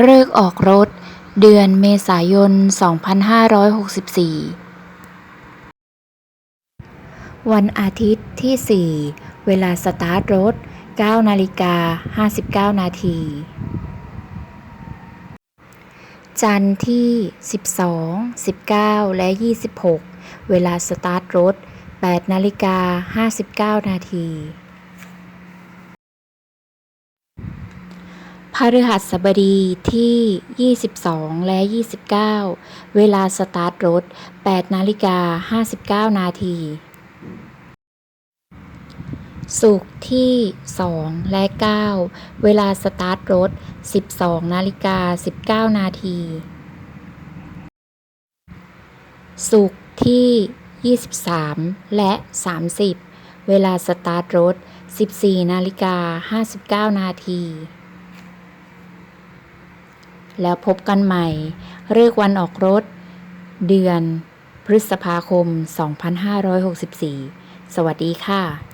เลิกออกรถ เดือนเมษายน 2564 วันอาทิตย์ที่ 4 เวลาสตาร์ทรถ 9 นาฬิกา 59 นาที จันทร์ที่ 12 19 และ 26 เวลาสตาร์ทรถ 8 นาฬิกา 59 นาที พฤหัสบดีที่ 22 และ 29 เวลาสตาร์ทรถ 8 นาฬิกา 59 นาทีศุกร์ที่ 2 และ 9 เวลาสตาร์ทรถ 12 นาฬิกา 19 นาทีศุกร์ที่ 23 และ 30 เวลาสตาร์ทรถ 14 นาฬิกา 59 นาที แล้วพบกันใหม่ เลือกวันออกรถ เดือน พฤษภาคม 2564 สวัสดีค่ะ